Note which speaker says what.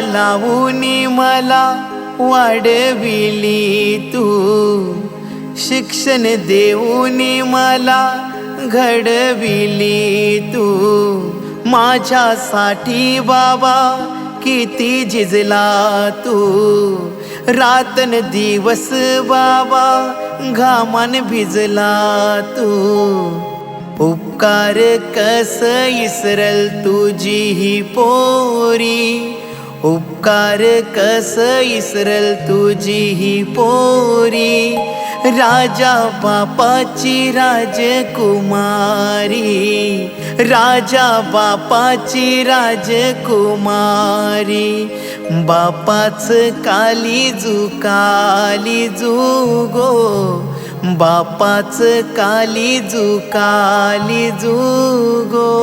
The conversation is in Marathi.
Speaker 1: लावूनी मला वाढविली तू. शिक्षण देऊन मला घडविली तू. माझ्यासाठी बाबा किती झिजला तू. रातन दिवस बाबा घामान भिजला तू. उपकार कस इसरल तुझी ही पोरी. उपकार कस इसरल तुझी ही पोरी? राजा बापाची राजकुमारी. राजा बापाची राजकुमारी. बापाच काली काली जुगो बापाच काली काली जुगो